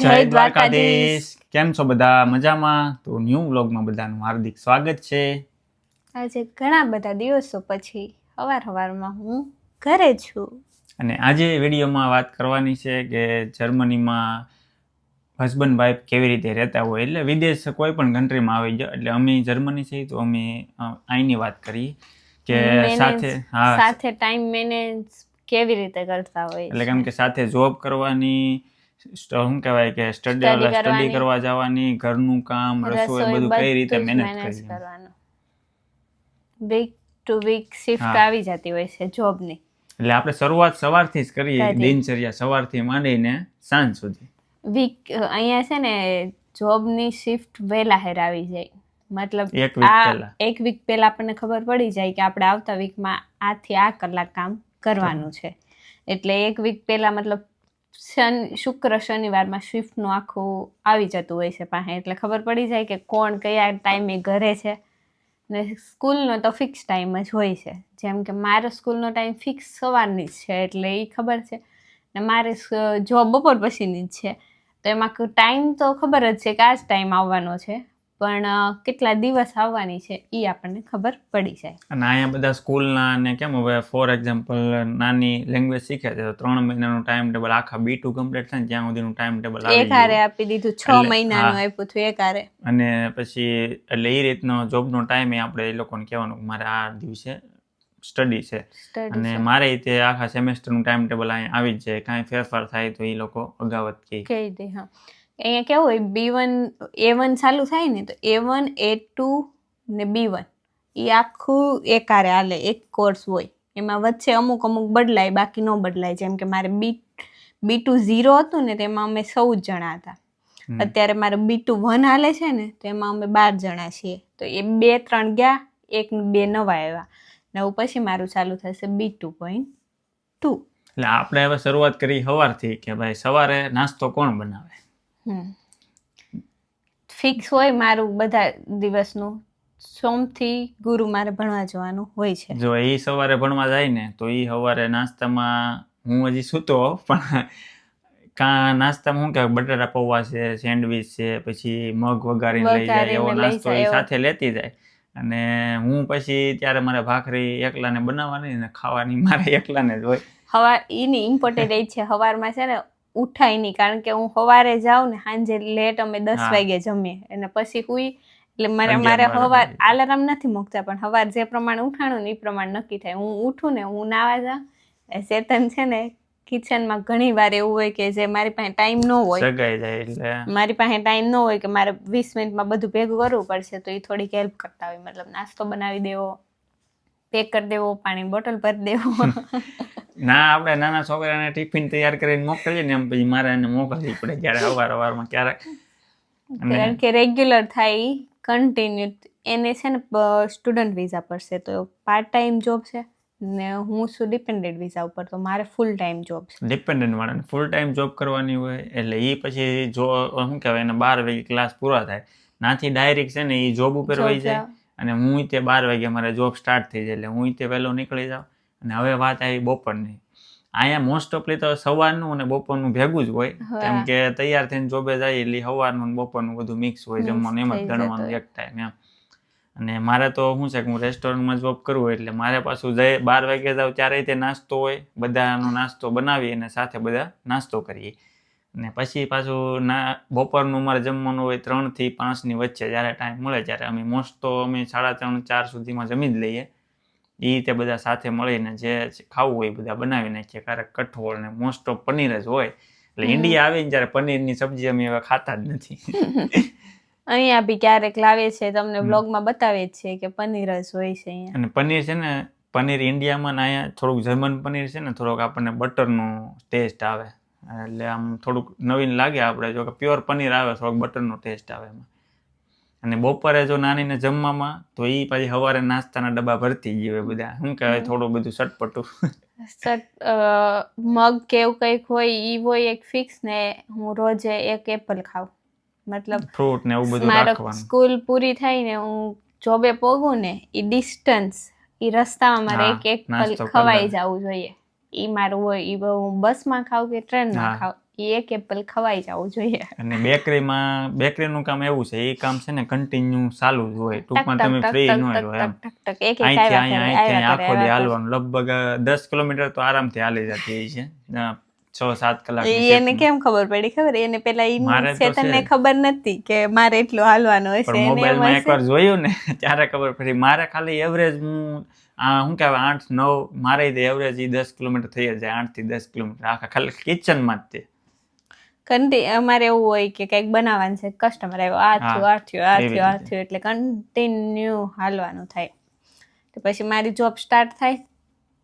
જય દ્વારકાધીશ. કેમ છો બધા? મજામાં? તો ન્યૂ વ્લોગમાં બધાનું હાર્દિક સ્વાગત છે. આજે ઘણા બધા દિવસો પછી હવાર હવારમાં હું ઘરે છું. અને આજે વિડીયોમાં વાત કરવાની છે કે જર્મનીમાં હસબન્ડ વાઈફ કેવી રીતે રહેતા હોય. એટલે વિદેશ કોઈ પણ કન્ટ્રીમાં આવી જાય એટલે અમે જર્મની છીએ તો અમે અહીંની વાત કરી કે સાથે હા. સાથે ટાઈમ મેનેજ કેવી રીતે કરતા હોય એટલે કેમ કે સાથે જોબ કરવાની શું કહેવાય કે સ્ટડી સ્ટડી કરવા જવાની ઘરનું કામ રસોઈ બધું કઈ રીતે મેનેજ કરવાનું. વીક ટુ વીક શિફ્ટ આવી જતી હોય છે જોબની એટલે આપણે શરૂઆત સવારથી જ કરીએ. દિનચર્યા સવારથી માંડીને સાંજ સુધી. વીક અહીંયા છે ને જોબની શિફ્ટ વહેલા હેર આવી જાય. મતલબ આ એક વીક પહેલા આપણને ખબર પડી જાય કે આપણે આવતા વીકમાં આથી આ કલાક કામ કરવાનું છે. એટલે એક વીક પહેલા મતલબ શનિ, શુક્ર, શનિવારમાં શિફ્ટનું આખું આવી જતું હોય છે પાસે. એટલે ખબર પડી જાય કે કોણ કયા ટાઈમે ઘરે છે ને સ્કૂલનો તો ફિક્સ ટાઈમ જ હોય છે. જેમ કે મારો સ્કૂલનો ટાઈમ ફિક્સ સવારની જ છે એટલે એ ખબર છે. ને મારે જોબ બપોર પછીની જ છે. તો એમાં ટાઈમ તો ખબર જ છે કે આ જ ટાઈમ આવવાનો છે. પણ કેટલા દિવસ આવવાની છે એ આપણને ખબર પડી જાય. અને અહીંયા બધા સ્કૂલના અને કેમ હવે ફોર એક્ઝામ્પલ નાની લેંગ્વેજ શીખે છે તો ત્રણ મહિનાનું ટાઈમ ટેબલ આખા બી ટુ કમ્પ્લીટ થાય ત્યાં સુધીનું ટાઈમ ટેબલ એક હારે આપી દીધું છ મહિનાનું આપ્યું હતું એક હારે. અને પછી એટલે એ રીતનો જોબનો ટાઈમ એ આપણે એ લોકોને કહેવાનું મારે આ દિવસે સ્ટડી છે. અને મારે તે આખા સેમેસ્ટરનું ટાઈમ ટેબલ અહીંયા આવી જ જાય કાંઈ ફેરફાર થાય તો એ લોકો અગાવત કહી દે હા. અહીંયા કેવું હોય બી વન એ વન ચાલુ થાય ને તો એ વન એ ટુ ને બી વન એ આખું એકારે હાલે એક કોર્સ હોય. એમાં વચ્ચે અમુક અમુક બદલાય બાકી ન બદલાય. જેમ કે મારે બી બી ટુ ઝીરો હતું ને તેમાં અમે સૌ જણા હતા. અત્યારે મારે બી ટુ વન હાલે છે ને તો એમાં અમે બાર જણા છીએ. તો એ બે ત્રણ ગયા એક બે નવા આવ્યા. નવું પછી મારું ચાલુ થશે બી ટુ પોઈન્ટ ટુ એટલે આપણે હવે શરૂઆત કરી સવારથી કે ભાઈ સવારે નાસ્તો કોણ બનાવે? ફિક્સ હોય મારું બધા દિવસનું. સોમથી ગુરુ મારે ભણવા જવાનું હોય છે. જો એ સવારે ભણવા જાય ને તો એ સવારે નાસ્તામાં હું હજી સૂતો પણ કા નાસ્તામાં શું કે બટાટા પૌવા છે સેન્ડવીચ છે પછી મગ વઘારીને લઈ જાય એવો નાસ્તો એ સાથે લેતી જાય. અને હું પછી ત્યારે મારે ભાખરી એકલાને બનાવવાની ને ખાવાની મારે એકલાને જ હોય. હવાર એની ઇમ્પોર્ટન્ટ એ છે. સવારમાં છે ને ઉઠાય નહીં. કારણ કે હું સવારે જાઉં ને સાંજે લેટ અમે દસ. વાગે જમીએ. અને પછી હુઈ. એટલે મારે મારે સવાર આલારામ નથી મૂકતા પણ સવાર જે પ્રમાણે ઉઠાણું ને એ પ્રમાણે નક્કી થાય. હું ઉઠું ને હું નાવા જાઉં. ચેતન છે ને કિચનમાં ઘણી વાર એવું હોય કે જે મારી પાસે ટાઈમ ન હોય. મારી પાસે ટાઈમ ન હોય કે મારે વીસ મિનિટમાં બધું ભેગું કરવું પડશે તો એ થોડીક હેલ્પ કરતા હોય. મતલબ નાસ્તો બનાવી દેવો પેક કરી દેવો પાણી બોટલ ભરી દેવો. ના આપણે નાના છોકરાને ટિફિન તૈયાર કરીને મોકલીએ ને એમ પછી મારે એને મોકલવી પડે જ્યારે અવાર અવારમાં ક્યારેક કારણ કે રેગ્યુલર થાય કન્ટિન્યુ એને છે ને સ્ટુડન્ટ વિઝા પર છે તો પાર્ટ ટાઈમ જોબ છે ને હું છું ડિપેન્ડન્ટ વિઝા ઉપર તો મારે ફૂલ ટાઈમ જોબ છે. ડિપેન્ડન્ટ વાળાને ફૂલ ટાઈમ જોબ કરવાની હોય એટલે એ પછી જો શું કહેવાય એને બાર વાગે ક્લાસ પૂરા થાય નાથી ડાયરેક્ટ છે ને એ જોબ ઉપર વહી જાય અને હું તે બાર વાગે મારે જોબ સ્ટાર્ટ થઈ જાય એટલે હું તે વહેલો નીકળી જાઉં. અને હવે વાત આવી બપોરની. અહીંયા મોસ્ટ ઓફલી તો સવારનું અને બપોરનું ભેગું જ હોય. કેમ કે તૈયાર થઈને જોબે જાય એટલે સવારનું અને બપોરનું બધું મિક્સ હોય જમવાનું એમ જ ગણવાનું એક ટાઈમ એમ. અને મારે તો શું છે કે હું રેસ્ટોરન્ટમાં જોબ કરું એટલે મારે પાછું જઈ બાર વાગે જાઉં ત્યારે તે નાસ્તો હોય. બધાનો નાસ્તો બનાવી અને સાથે બધા નાસ્તો કરીએ. અને પછી પાછું ના બપોરનું મારે જમવાનું હોય ત્રણથી પાંચની વચ્ચે જ્યારે ટાઈમ મળે ત્યારે અમે મોસ્ટ તો અમે સાડા ત્રણ ચાર સુધીમાં જમી જ લઈએ. એ રીતે બધા સાથે મળીને જે ખાવું હોય એ બધા બનાવી નાખીએ. ક્યારેક કઠોળ ને મોસ્ટ ઓફ પનીર જ હોય. એટલે. ઇન્ડિયા આવીને પનીર પનીરની સબ્જી અમે હવે ખાતા જ નથી. અહીંયા બી ક્યારેક લાવે છે તમને. બ્લોગમાં બતાવે છે કે પનીર જ હોય છે અહીંયા. અને પનીર છે ને પનીર ઇન્ડિયામાં ને અહીંયા થોડુંક જર્મન પનીર છે ને થોડોક આપણને બટરનો ટેસ્ટ આવે. એટલે આમ થોડુંક નવીન લાગે આપણે જો કે પ્યોર પનીર આવે થોડોક બટરનો ટેસ્ટ આવે એમાં. અને બપોરે જો નાનીને જમવામાં તો એ પછી સવારે નાસ્તાના ડબ્બા ભરતી ગયો બધા. શું કહેવાય થોડું બધું સટપટું. સટ મગ કે એવું કંઈક હોય ઈ હોય એક ફિક્સ ને હું રોજે એક એપલ ખાઉં. મતલબ ફ્રૂટ ને એવું બધું મારે રાખવાનું. સ્કૂલ પૂરી થઈ ને હું જોબે પોગું ને એ ડિસ્ટન્સ એ રસ્તામાં મારે એક એક ખવાઈ જવું જોઈએ. એ મારું હોય એ બસમાં ખાઉં કે ટ્રેનમાં હા. એ એક એપલ ખવાઈ જવું જોઈએ. અને બેકરીમાં બેકરીનું કામ એવું છે એ કામ છે ને કન્ટિન્યુ ચાલુ જ હોય. ટૂંકમાં તમે ફ્રી ન રહો એમ. અહીંથી અહીંયા અહીંથી આખો દી હાલવાનું. લગભગ દસ કિલોમીટર તો આરામથી હાલી જતી છે. છ સાત કલાક એને કેમ ખબર પડી? ખબર? એને પેલા ઈ મારે ચેતનને ખબર નથી કે મારે એટલું હાલવાનું હશે મોબાઈલમાં એકવાર જોયું ને ત્યારે ખબર પડી. મારે ખાલી એવરેજ હું આ શું કહેવાય આઠ નવ મારે એવરેજ એ દસ કિલોમીટર થઈ જાય આઠથી દસ કિલોમીટર. આખા ખાલી કિચનમાં જ તે. અમારે એવું હોય કે કંઈક બનાવવાનું છે કસ્ટમર આવ્યો આ થયું આ થયું આ થયું આ થયું એટલે કન્ટિન્યુ હાલવાનું થાય. તો પછી મારી જોબ સ્ટાર્ટ થાય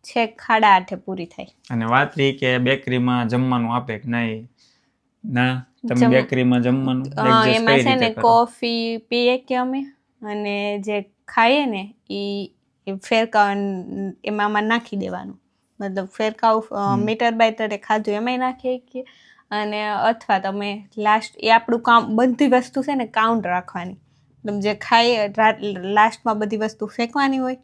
છે ખાડા આઠે પૂરી થાય. અને વાત રહી કે બેકરીમાં જમવાનું આપે કે નહીં? ના? તમે બેકરીમાં જમવાનું એમાં છે ને કોફી પીએ કે અમે? અને જે ખાઈએ ને એ ફેરકાવ એમાં નાખી દેવાનું. મતલબ ફેરકાવ મીટર બાય તરે ખાધું એમાંય નાખીએ કે અને અથવા તમે લાસ્ટ એ આપણું કામ બધી વસ્તુ છે ને કાઉન્ટ રાખવાની. તમે જે ખાઈએ લાસ્ટમાં બધી વસ્તુ ફેંકવાની હોય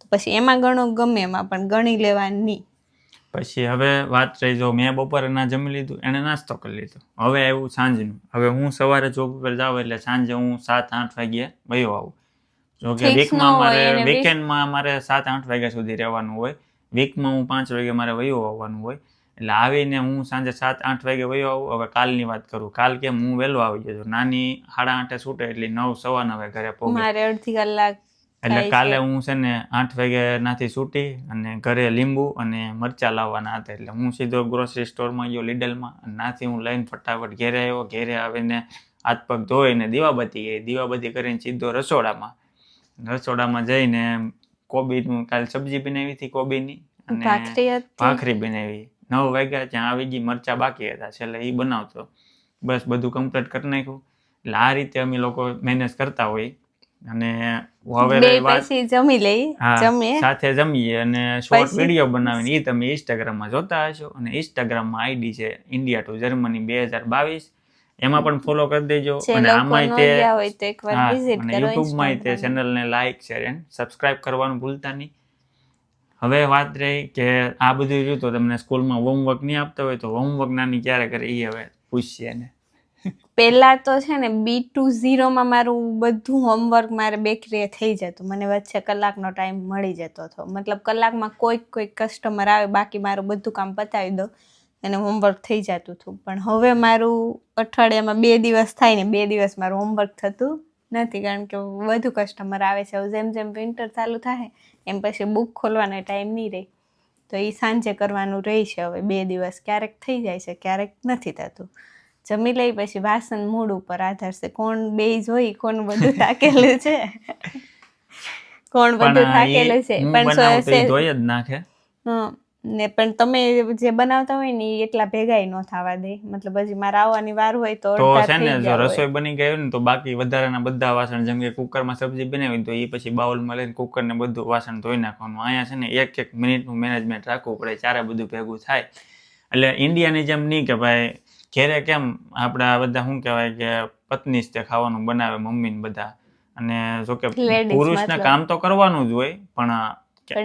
તો પછી એમાં ગણો ગમે એમાં પણ ગણી લેવાની. પછી હવે વાત રહી જો મેં બપોરે ના જમી લીધું એને નાસ્તો કરી લીધો. હવે આવ્યું સાંજનું. હવે હું સવારે જોબ ઉપર જાઉં એટલે સાંજે હું સાત આઠ વાગ્યે વયો આવું. જો કે વીકમાં મારે વીકેન્ડમાં મારે સાત આઠ વાગ્યા સુધી રહેવાનું હોય. વીકમાં હું પાંચ વાગે મારે વયો આવવાનું હોય. એટલે આવીને હું સાંજે સાત આઠ વાગે વયો આવું. હવે કાલની વાત કરું. કાલ કેમ? હું વહેલો આવી છું. નાની સાડા આઠે છૂટે એટલે નવ સવા નવે ઘરે મારે અડધી કલાક એટલે કાલે હું છે ને આઠ વાગે નાથી છૂટી અને ઘરે લીંબુ અને મરચા લાવવાના હતા. એટલે હું સીધો ગ્રોસરી સ્ટોરમાં ગયો લીડલમાં. નાથી હું લઈને ફટાફટ ઘેરે આવ્યો. ઘેરે આવીને હાથ પગ ધોઈને દીવાબત્તી ગઈ. દીવાબત્તી કરીને સીધો રસોડામાં. રસોડામાં જઈને કોબીનું કાલે સબ્જી બનાવી હતી કોબીની અને ભાખરી બનાવી. નવ વાગ્યા ત્યાં આવી ગઈ મરચા બાકી હતા છેલ્લે એ બનાવતો. બસ બધું કમ્પ્લીટ કરી નાખ્યું. એટલે આ રીતે અમે લોકો મેનેજ કરતા હોય. અને હવે પછી જમી લઈ જમીએ. સાથે જમીએ અને શોર્ટ વીડિયો બનાવીને એ તમે ઇન્સ્ટાગ્રામમાં જોતા હશો. અને ઇન્સ્ટાગ્રામમાં આઈડી છે ઇન્ડિયા ટુ જર્મની બે હજાર બાવીસ. એમાં પણ ફોલો કરી દેજો. અને આમાં તે યુટ્યુબમાં તે ચેનલને લાઈક શેર એન્ડ સબસ્ક્રાઇબ કરવાનું ભૂલતા નહીં. હવે વાત રહી કે આ બધું રહ્યું તો તમને સ્કૂલમાં હોમવર્ક નહીં આપતા હોય તો હોમવર્ક નાની ક્યારે કરે એ હવે પૂછીએ ને પહેલા તો છે ને બી ટુ ઝીરોમાં મારું બધું હોમવર્ક મારે બેકરીએ થઈ જતું. મને વચ્ચે કલાકનો ટાઈમ મળી જતો હતો. મતલબ કલાકમાં કોઈક કોઈક કસ્ટમર આવે, બાકી મારું બધું કામ પતાવી દો અને હોમવર્ક થઈ જતું હતું. પણ હવે મારું અઠવાડિયામાં બે દિવસ થાય ને, બે દિવસ મારું હોમવર્ક થતું નથી કારણ કે વધુ કસ્ટમર આવે છે. હવે જેમ જેમ વિન્ટર ચાલુ થાય એમ પછી બુક ખોલવાનો ટાઈમ નહીં રહે તો એ સાંજે કરવાનું રહે છે હવે બે દિવસ. ક્યારેક થઈ જાય છે ક્યારેક નથી થતું. જમી લઈ પછી વાસણ મૂડ ઉપર આધાર છે. કોણ બે જોઈ કોણ બધું થાકેલું છે? કોણ બધું થાકેલું છે? પણ ધોઈ જ નાખે. હં. ને પણ તમે જે બનાવતા હોય ને એ એટલા ભેગાય ન થવા દે. મતલબ હજી મારે આવવાની વાર હોય તો તો છે ને જો રસોઈ બની ગઈ હોય ને તો બાકી વધારાના બધા વાસણ જેમ કે કુકરમાં સબ્જી બનાવી તો એ પછી બાઉલમાં લઈને કુકર ને બધું વાસણ ધોઈ નાખવાનું. અહીંયા છે ને એક એક મિનિટનું મેનેજમેન્ટ રાખવું પડે ચારે બધું ભેગું થાય. એટલે ઇન્ડિયાની જેમ નહીં કે ભાઈ ઘેરે કેમ આપણા બધા શું કહેવાય કે પત્ની જ તે ખાવાનું બનાવે મમ્મી ને બધા. અને જો કે Ladies પુરુષને કામ તો કરવાનું જ હોય પણ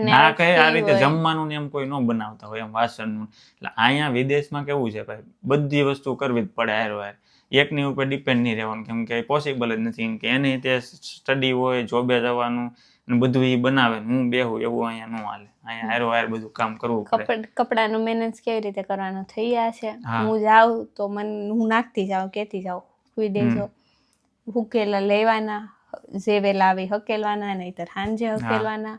ના કહે આ રીતે જમવાનું એમ કોઈ ન બનાવતા હોય એમ વાસણનું એટલે અહીંયા વિદેશમાં કેવું છે ભાઈ? બધી વસ્તુ કરવી જ પડે હારો હાર એકની ઉપર ડિપેન્ડ નહીં રહેવાનું કેમ કે પોસિબલ જ નથી. કે એની તે સ્ટડી હોય જોબે જવાનું અને બધું એ બનાવે હું બેહું એવું અહીંયા ન હાલે. અહીંયા હારો હાર બધું કામ કરવું પડે. કપડ કપડાનું મેનેજ કેવી રીતે કરવાનું? થઈ ગયા છે. હું. જાઉં તો મને હું નાખતી જાઉં કેતી જાઉં વિદેશો. હુકેલા લેવાના જે વેલા આવી હકેલવાના નહીતર સાંજે હકેલવાના.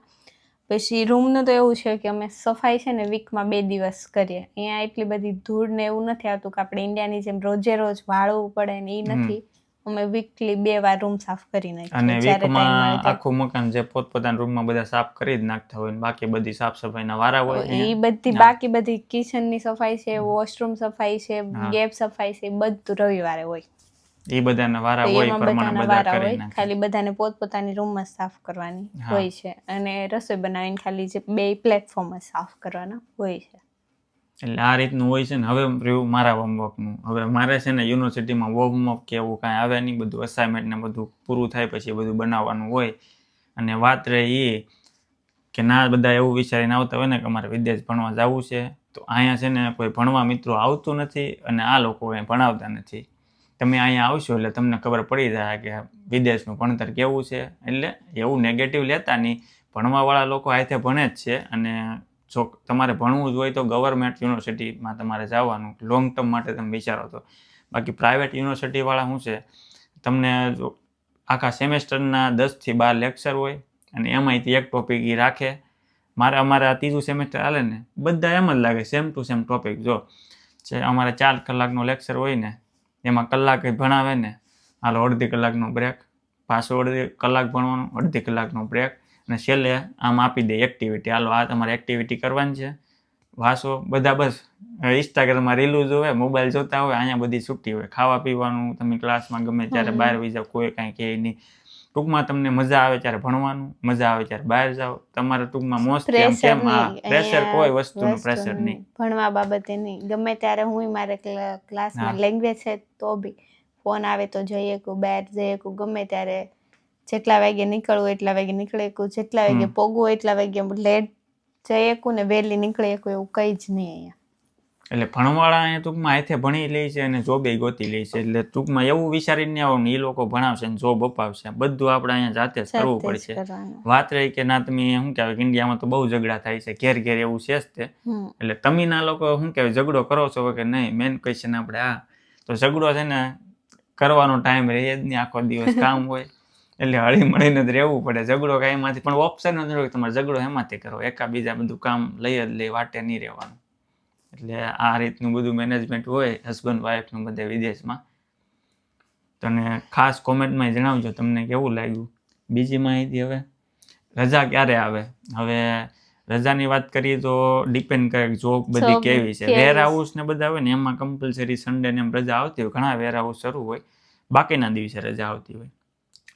પછી રૂમનું તો એવું છે કે અમે સફાઈ છે ને વીકમાં બે દિવસ કરીએ. અહીંયા એટલી બધી ધૂળ ને એવું નથી આવતું કે આપણે ઇન્ડિયાની જેમ રોજે રોજ વાળવું પડે ને એ નથી. અમે વીકલી બે વાર રૂમ સાફ કરી નાખીએ અને વીકમાં આખું મકાન જે પોતપોતાના રૂમમાં બધા સાફ કરી જ નાખતા હોય ને બાકી બધી સાફ સફાઈના વારા હોય એ બધી બાકી બધી કિચનની સફાઈ છે વોશરૂમ સફાઈ છે ગેપ સફાઈ છે બધું રવિવારે હોય. એ બધાના વારા હોય પ્રમાણે બધા વારા કરી હોય નાખે. ખાલી બધાને પોતપોતાની રૂમમાં સાફ કરવાની હોય છે અને રસોઈ બનાવીને ખાલી જે બે પ્લેટફોર્મમાં સાફ કરવાના હોય છે. એટલે આ રીતનું હોય છે ને હવે રહ્યું મારા હોમવર્કનું. હવે મારે છે ને યુનિવર્સિટીમાં હોમવર્ક કે એવું કાંઈ આવે નહીં બધું અસાઇનમેન્ટ ને બધું પૂરું થાય પછી બધું બનાવવાનું હોય. અને વાત રહી એ કે ના બધા એવું વિચારીને આવતા હોય ને કે અમારે વિદેશ ભણવા જવું છે તો અહીંયા છે ને કોઈ ભણવા મિત્રો આવતું નથી અને આ લોકો કંઈ ભણાવતા નથી. તમે અહીંયા આવશો એટલે તમને ખબર પડી જાય કે વિદેશનું ભણતર કેવું છે. એટલે એવું નેગેટિવ લેતા નહીં. ભણવાવાળા લોકો હાથે ભણે જ છે અને જો તમારે ભણવું જ હોય તો ગવર્મેન્ટ યુનિવર્સિટીમાં તમારે જવાનું લોંગ ટર્મ માટે તમે વિચારો તો. બાકી પ્રાઇવેટ યુનિવર્સિટીવાળા શું છે? તમને જો આખા સેમેસ્ટરના દસથી બાર લેક્ચર હોય અને એમાંયથી એક ટોપિક એ રાખે. મારે અમારે આ ત્રીજું સેમેસ્ટર હાલે ને, બધા એમ જ લાગે સેમ ટુ સેમ ટોપિક જો જે અમારે ચાર કલાકનો લેક્ચર હોય ને એમાં કલાક ભણાવે ને હાલો અડધી કલાકનો બ્રેક પાછો અડધી કલાક ભણવાનું અડધી કલાકનો બ્રેક અને છેલ્લે આમ આપી દે એક્ટિવિટી હાલો આ તમારે એક્ટિવિટી કરવાની છે. વાસો બધા બસ ઇન્સ્ટાગ્રામમાં રીલું જોવે મોબાઈલ જોતા હોય અહીંયા બધી છૂટી હોય. ખાવા પીવાનું તમે ક્લાસમાં ગમે ત્યારે બહાર વહી જાઓ કોઈ કાંઈ કહે નહીં. ટૂંકમાં તમને મજા આવે ત્યારે ભણવાનું મજા આવે ત્યારે બહાર જાવ તમારે ટૂંકમાં મોસ્ટ કેમ કેમ પ્રેશર કોઈ વસ્તુનું પ્રેશર નહીં. ભણવા બાબતે નહીં. ગમે ત્યારે હું મારે ક્લા- ક્લાસમાં લેંગ્વેજ છે તો બી ફોન આવે તો જઈએ કુ બહાર જઈએ કુ ગમે ત્યારે જેટલા વાગે નીકળવું એટલા વાગે નીકળે કુ જેટલા વાગે. પોગવું એટલા વાગે લેટ જઈએ કુ ને વહેલી નીકળે કુ એવું કઈ જ નહીં અહીંયા. એટલે ભણવાળા એ ટૂંકમાં હાથે ભણી લે છે અને જોબે ગોતી લે છે. એટલે ટૂંકમાં એવું વિચારીને આવો ને એ લોકો ભણાવશે ને જોબ અપાવશે. બધું આપણે અહીંયા જાતે જ કરવું પડશે. વાત રહી કે ના તમે શું કહેવાય કે ઇન્ડિયામાં તો બહુ ઝઘડા થાય છે. ઘેર ઘેર એવું છે જ તે. એટલે તમે ના લોકો શું કહેવાય ઝઘડો કરો છો કે નહીં? મેન ક્વેશ્ચન આપણે આ તો ઝઘડો છે ને કરવાનો ટાઈમ રહે જ નહીં આખો દિવસ કામ હોય. એટલે હળી મળીને જ રહેવું પડે. ઝઘડો કાંઈ એમાંથી પણ ઓપ્શન જ ન હોય કે તમારે ઝઘડો એમાંથી કરો. એકા બીજા બધું કામ લઈ જ લઈ વાટે નહીં રહેવાનું. એટલે આ રીતનું બધું મેનેજમેન્ટ હોય હસબન્ડ વાઈફનું બધે વિદેશમાં. તને ખાસ કોમેન્ટમાં જણાવજો તમને કેવું લાગ્યું. બીજી માહિતી હવે? રજા ક્યારે આવે? હવે રજાની વાત કરીએ તો ડિપેન્ડ કરે જોબ બધી કેવી છે. વેર હાઉસ ને બધા હોય ને એમાં કમ્પલસરી સન્ડે ને એમ રજા આવતી હોય. ઘણા વેર હાઉસ શરૂ હોય બાકીના દિવસે રજા આવતી હોય.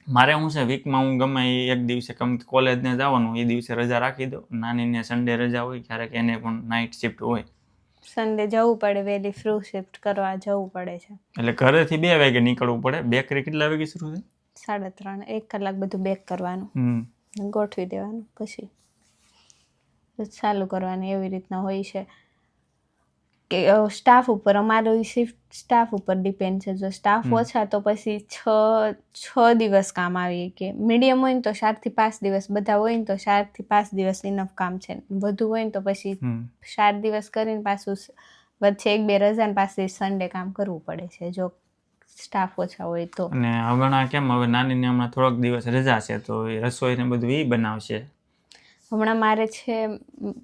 મારે હું છે વીકમાં હું ગમે એ એક દિવસે કમ કોલેજને જવાનું એ દિવસે રજા રાખી દો નાનીને સન્ડે રજા હોય ક્યારેક એને પણ નાઇટ શિફ્ટ હોય. સન્ડે જવું પડે વહેલી ફ્રૂ શિફ્ટ કરવા જવું પડે છે. એટલે ઘરેથી બે વાગે નીકળવું પડે? બેકરી કેટલા વાગે શરૂ થાય? સાડા ત્રણ એક કલાક બધું બેક કરવાનું. ગોઠવી દેવાનું પછી ચાલુ કરવાની એવી રીતના હોય છે. કે સ્ટાફ ઉપર અમારો શિફ્ટ સ્ટાફ ઉપર ડિપેન્ડ છે. જો સ્ટાફ ઓછા તો પછી છ છ દિવસ કામ આવીએ કે મીડિયમ હોય ને તો ચારથી પાંચ દિવસ બધા હોય ને તો ચારથી પાંચ દિવસ ઇનફ કામ છે. વધુ હોય ને તો પછી ચાર દિવસ કરીને પાછું વચ્ચે એક બે રજા ને પાછી સન્ડે કામ કરવું પડે છે જો સ્ટાફ ઓછા હોય તો. અને હમણાં કેમ? હવે નાનીને હમણાં થોડોક દિવસ રજા છે તો એ રસોઈ ને બધું એ બનાવશે. હમણાં મારે છે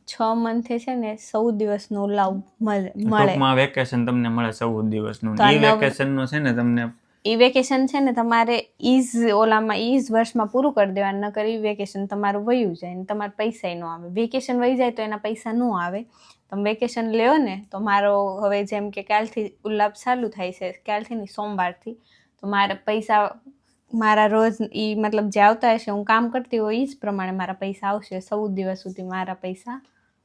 છ મંથે છે ને ચૌદ દિવસનું લાવ મળે. વેકેશન તમને મળે ચૌદ દિવસનું. એ વેકેશનનો છે ને તમને ઈ વેકેશન છે ને તમારે ઈઝ ઓલામાં ઈઝ વર્ષમાં પૂરું કરી દેવાનું નકર એ વેકેશન તમારું વયું જાય ને તમારે પૈસા ન આવે. વેકેશન વહી જાય તો એના પૈસા ન આવે. તમે વેકેશન લ્યો ને તો મારો હવે જેમ કે કાલથી ઉલ્લાપ ચાલુ થાય છે કાલથી નહીં સોમવારથી તો મારે પૈસા મારા રોજ એ મતલબ જે આવતા હશે હું કામ કરતી હોય એ જ પ્રમાણે મારા પૈસા આવશે. ચૌદ દિવસ સુધી મારા પૈસા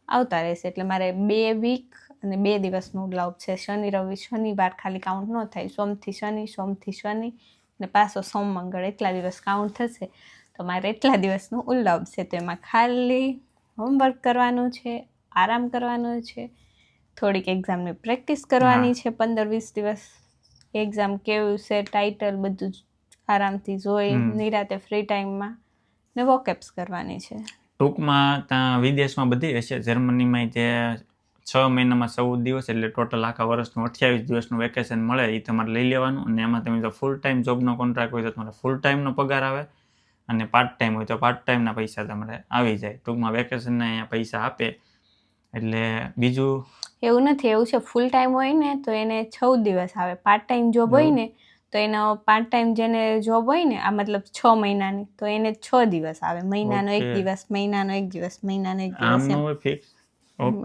આવતા રહેશે. એટલે મારે બે વીક અને બે દિવસનો લાભ છે. શનિ રવિ શનિવાર ખાલી કાઉન્ટ ન થાય. સોમથી શનિ સોમથી શનિ ને પાછો સોમ મંગળ. એટલા દિવસ કાઉન્ટ થશે. તો મારે એટલા દિવસનો ઉલ્લાભ છે. તો એમાં ખાલી હોમવર્ક કરવાનું છે આરામ કરવાનો છે. થોડીક એક્ઝામની પ્રેક્ટિસ કરવાની છે. પંદર વીસ દિવસ એક્ઝામ કેવું છે ટાઇટલ બધું જ આરામથી જોઈ નિરાતે ફ્રી ટાઈમમાં ને વોકેપ્સ કરવાની છે. ટૂંકમાં ત્યાં વિદેશમાં બધી હશે. જર્મનીમાં જે છ મહિનામાં ચૌદ દિવસ એટલે ટોટલ આખા વર્ષનું અઠ્યાવીસ દિવસનું વેકેશન મળે એ તમારે લઈ લેવાનું અને એમાં તમે જો ફૂલ ટાઈમ જોબનો કોન્ટ્રાક્ટ હોય તો તમારે ફૂલ ટાઈમનો પગાર આવે અને પાર્ટ ટાઈમ હોય તો પાર્ટ ટાઈમના પૈસા તમારે આવી જાય. ટૂંકમાં વેકેશનના અહીંયા પૈસા આપે એટલે બીજું? એવું નથી એવું છે. ફૂલ ટાઈમ હોય ને તો એને ચૌદ દિવસ આવે. પાર્ટ ટાઈમ જોબ હોય ને તો એનો પાર્ટ ટાઈમ જેને જોબ હોય ને આ મતલબ છ મહિનાની તો એને છ દિવસ આવે. મહિનાનો એક દિવસ મહિનાનો એક દિવસ મહિનાનો એક દિવસ ન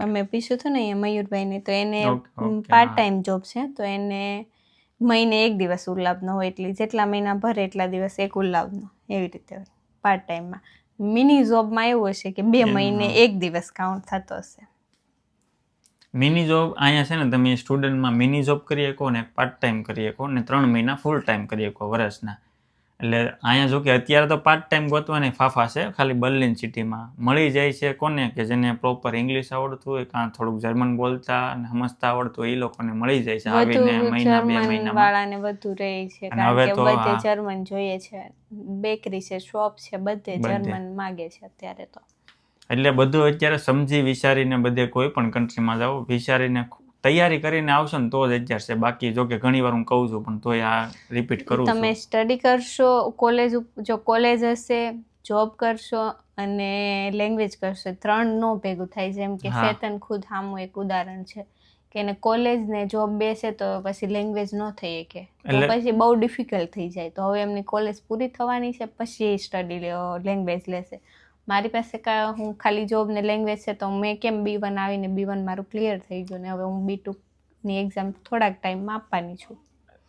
અમે પીછું હતું ને અહીંયા મયુરભાઈને તો એને પાર્ટ ટાઈમ જોબ છે તો એને મહિને એક દિવસ ઉલ્લાભનો હોય એટલે જેટલા મહિના ભરે એટલા દિવસ એક ઉલ્લાભનો એવી રીતે હોય પાર્ટ ટાઈમમાં મિની જોબમાં એવું હશે કે બે મહિને એક દિવસ કાઉન્ટ થતો હશે. મિની જોબ અહીંયા છે ને તમે સ્ટુડન્ટમાં મિની જોબ કરી શકો ને પાર્ટ ટાઈમ કરી શકો ને ત્રણ મહિના ફૂલ ટાઈમ કરી શકો વર્ષના. એટલે અહીંયા જો કે અત્યારે તો પાર્ટ ટાઈમ ગોતવાની ફાફા છે ખાલી બર્લિન સિટીમાં મળી જાય છે કોને કે જેને પ્રોપર ઇંગ્લિશ આવડતું હોય કાં થોડુંક જર્મન બોલતા અને સમજતા આવડતું હોય એ લોકોને મળી જાય છે આવીને મહિના બે મહિના વાળાને વધુ રહે છે કારણ હવે કે તો બધે જર્મન જોઈએ છે. બેકરી છે શોપ છે બધે. જર્મન માગે છે અત્યારે તો. એટલે બધું અત્યારે સમજી વિચારીને બધે કોઈ પણ કન્ટ્રીમાં જાઓ વિચારીને તૈયારી કરીને આવશો ને તો જ અત્યારે છે. બાકી જો કે ઘણી વાર હું કહું છું પણ તોય આ રિપીટ કરું તમે સ્ટડી કરશો કોલેજ જો કોલેજ હશે જોબ કરશો અને લેંગ્વેજ કરશો ત્રણ નો ભેગું થાય. જેમ કે ચેતન ખુદ સામું એક ઉદાહરણ છે કે એને કોલેજ ને જોબ બેસે તો પછી લેંગ્વેજ ન થઈ શકે. પછી બહુ ડિફિકલ્ટ થઈ જાય. તો હવે એમની કોલેજ પૂરી થવાની છે પછી સ્ટડી લેંગ્વેજ લેશે. મારી પાસે હું ખાલી જોબ ને લેંગ્વેજ છે તો મેં કેમ બી વન આવીને બી વન મારું ક્લિયર થઈ ગયું ને હવે હું બી ટુ ની એક્ઝામ થોડાક ટાઈમમાં આપવાની છું.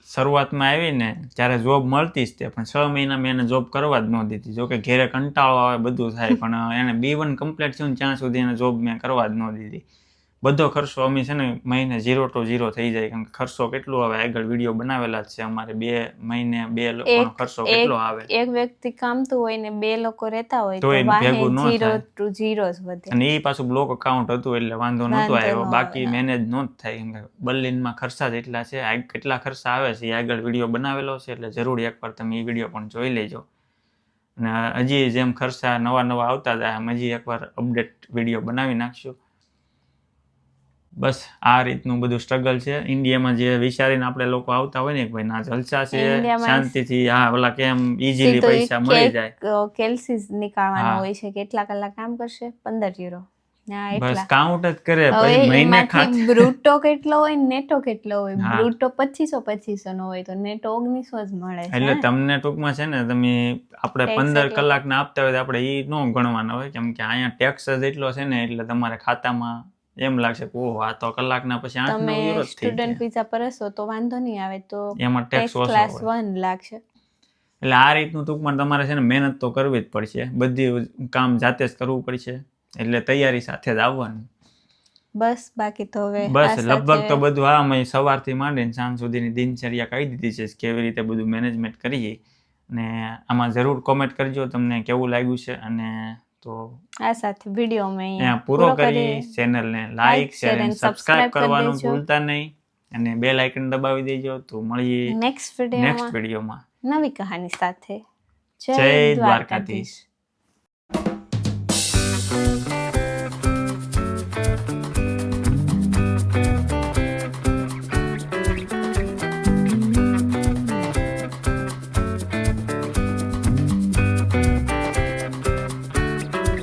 શરૂઆતમાં આવીને જ્યારે જોબ મળતી જ તે, પણ છ મહિના મેં એને જોબ કરવા જ ન દીધી. જોકે ઘેરે કંટાળો આવે, બધું થાય, પણ એને બી વન કમ્પ્લીટ થયું ત્યાં સુધી એને જોબ મેં કરવા જ ન દીધી. બધો ખર્ચો અમે છે ને મહિને ઝીરો ટુ ઝીરો થઈ જાય. કારણ કે ખર્ચો કેટલો આવે? આગળ વીડિયો બનાવેલા છે અમારે બે મહિને બે લોકોનો ખર્ચો કેટલો આવે? એક વ્યક્તિ કામતું હોય ને બે લોકો રહેતા હોય તો એનું ભેગું ન ઝીરો ટુ ઝીરો જ વધે. અને એ પાછું બ્લોક અકાઉન્ટ હતું એટલે વાંધો નહોતો આવ્યો. બાકી મેનેજ નો થાય. બર્લિનમાં ખર્ચા જ એટલા છે આ કેટલા ખર્ચા આવે છે એ આગળ વીડિયો બનાવેલો છે. એટલે જરૂર એકવાર તમે એ વીડિયો પણ જોઈ લેજો. અને હજી જેમ ખર્ચા નવા નવા આવતા હતા એમ હજી એકવાર અપડેટ વીડિયો બનાવી નાખશું. બસ આ રીતનું બધું સ્ટ્રગલ છે. ઇન્ડિયામાં જે વિચારીને આપણે લોકો આવતા હોય ને કે ભાઈ ના જલસા છે શાંતિથી હા ઓલા કેમ ઈઝીલી પૈસા મળી જાય. કેલ્સીસ નીકાળવાનો હોય છે કેટલા કલાક કામ કરશે? પંદર યુરો બસ કાઉન્ટ જ કરે પછી મહિને ખાત બ્રુટો કેટલો હોય નેટો કેટલો હોય. બ્રુટો 2500 2500 નો હોય તો નેટો 1900 જ મળે છે. એટલે તમને ટૂંકમાં છે ને તમે આપણે Tax પંદર એટલો. કલાકના આપતા હોય તો આપણે એ નો ગણવાના હોય કેમ કે અહીંયા ટેક્સ જ એટલો છે ને એટલે તમારે ખાતામાં એમ લાગશે કે ઓહો આ તો કલાકના પછી આઠ નવ યુરો થઈ સ્ટુડન્ટ વિઝા પર હશો તો વાંધો નહીં આવે તો એમાં ટેક્સ ટેક્સ ઓછો ક્લાસ હોય. વન લાગશે. એટલે આ રીતનું ટૂંકમાં તમારે છે ને મહેનત તો કરવી જ પડશે. બધી કામ જાતે જ કરવું પડશે. એટલે તૈયારી સાથે જ આવવાનું. બસ બાકી તો હવે બસ લગભગ તો બધું આ મેં સવારથી માંડીને સાંજ સુધીની દિનચર્યા કહી દીધી છે કે કેવી રીતે બધું મેનેજમેન્ટ કરીએ. અને આમાં જરૂર કોમેન્ટ કરજો તમને કેવું લાગ્યું છે અને તો આ સાથે વીડિયો અમે અહીંયા પૂરો કરી ચેનલને લાઈક શેર અને સબસ્ક્રાઇબ કરવાનું ભૂલતા નહીં. અને બેલ આઇકન દબાવી દેજો તો મળીએ નેક્સ્ટ નેક્સ્ટ વિડીયોમાં વિડીયોમાં નવી કહાની સાથે. જય દ્વારકાધીશ.